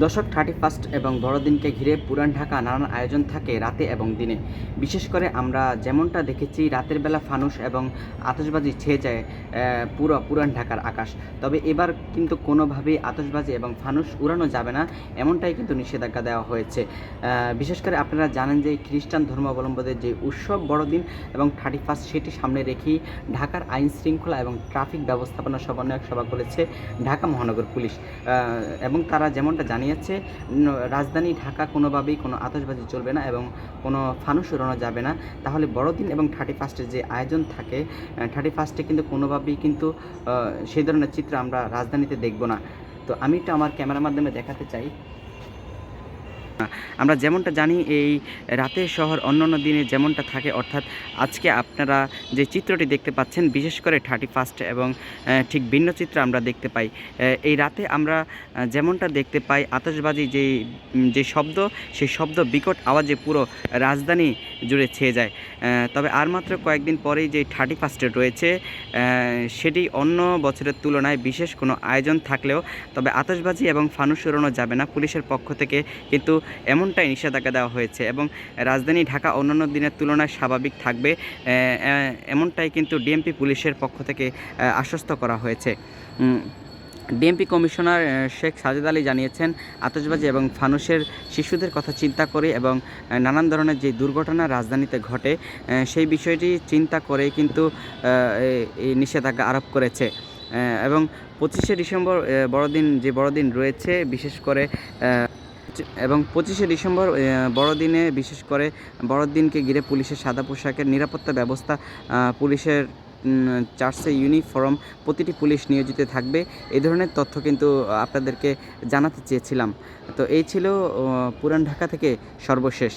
দশক thirty first এবং বড়দিনকে ঘিরে পুরান ঢাকা নানান আয়োজন থাকে রাতে এবং দিনে। বিশেষ করে আমরা যেমনটা দেখেছি, রাতের বেলা ফানুস এবং আতশবাজি ছেয়ে যায় পুরো পুরান ঢাকার আকাশ। তবে এবার কিন্তু কোনোভাবেই আতশবাজি এবং ফানুস উড়ানো যাবে না, এমনটাই কিন্তু নিষেধাজ্ঞা দেওয়া হয়েছে। বিশেষ করে আপনারা জানেন যে খ্রিস্টান ধর্মাবলম্বীদের যে উৎসব বড়দিন এবং থার্টি ফার্স্ট সেটি সামনে রেখেই ঢাকার আইন শৃঙ্খলা এবং ট্রাফিক ব্যবস্থাপনা সমন্বয়ক সভা করেছে ঢাকা মহানগর পুলিশ। এবং তারা যেমনটা জানিয়েছে রাজধানী ঢাকা কোনোভাবেই কোনো আতশবাজি চলবে না এবং কোনো ফানুস উড়ানো যাবে না। তাহলে বড়দিন এবং থার্টি ফার্স্টের যে আয়োজন থাকে থার্টি ফার্স্টে কিন্তু কোনোভাবেই কিন্তু সেই ধরনের চিত্র আমরা রাজধানীতে দেখব না। তো আমি একটু আমার ক্যামেরার মাধ্যমে দেখাতে চাই। আমরা যেমনটা জানি এই রাতের শহর অন্যান্য দিনে যেমনটা থাকে, অর্থাৎ আজকে আপনারা যে চিত্রটি দেখতে পাচ্ছেন, বিশেষ করে থার্টি ফার্স্ট এবং ঠিক ভিন্ন চিত্র আমরা দেখতে পাই। এই রাতে আমরা যেমনটা দেখতে পাই, আতশবাজি যে যে শব্দ, সেই শব্দ বিকট আওয়াজে পুরো রাজধানী জুড়ে ছেয়ে যায়। তবে আর মাত্র কয়েকদিন পরেই যে থার্টি ফার্স্টে রয়েছে সেটি অন্য বছরের তুলনায় বিশেষ কোনো আয়োজন থাকলেও, তবে আতশবাজি এবং ফানুস উড়ানো যাবে না। পুলিশের পক্ষ থেকে কিন্তু এমনটাই নিষেধাজ্ঞা দেওয়া হয়েছে এবং রাজধানী ঢাকা অন্যান্য দিনের তুলনায় স্বাভাবিক থাকবে এমনটাই কিন্তু ডিএমপি পুলিশের পক্ষ থেকে আশ্বস্ত করা হয়েছে। ডিএমপি কমিশনার শেখ সাজেদ আলী জানিয়েছেন, আতশবাজি এবং ফানুসের শিশুদের কথা চিন্তা করে এবং নানান ধরনের যে দুর্ঘটনা রাজধানীতে ঘটে সেই বিষয়টি চিন্তা করে কিন্তু এই- নিষেধাজ্ঞা আরোপ করেছে। এবং পঁচিশে ডিসেম্বর বড়দিন, যে বড়দিন রয়েছে, বিশেষ করে এবং পঁচিশে ডিসেম্বর বড়দিনে বিশেষ করে বড়দিনকে ঘিরে পুলিশের সাদা পোশাকের নিরাপত্তা ব্যবস্থা পুলিশের চার্চে ইউনিফর্ম প্রতিটি পুলিশ নিয়োজিত থাকবে। এই ধরনের তথ্য কিন্তু আপনাদেরকে জানাতে চেয়েছিলাম। তো এই ছিল পুরান ঢাকা থেকে সর্বশেষ।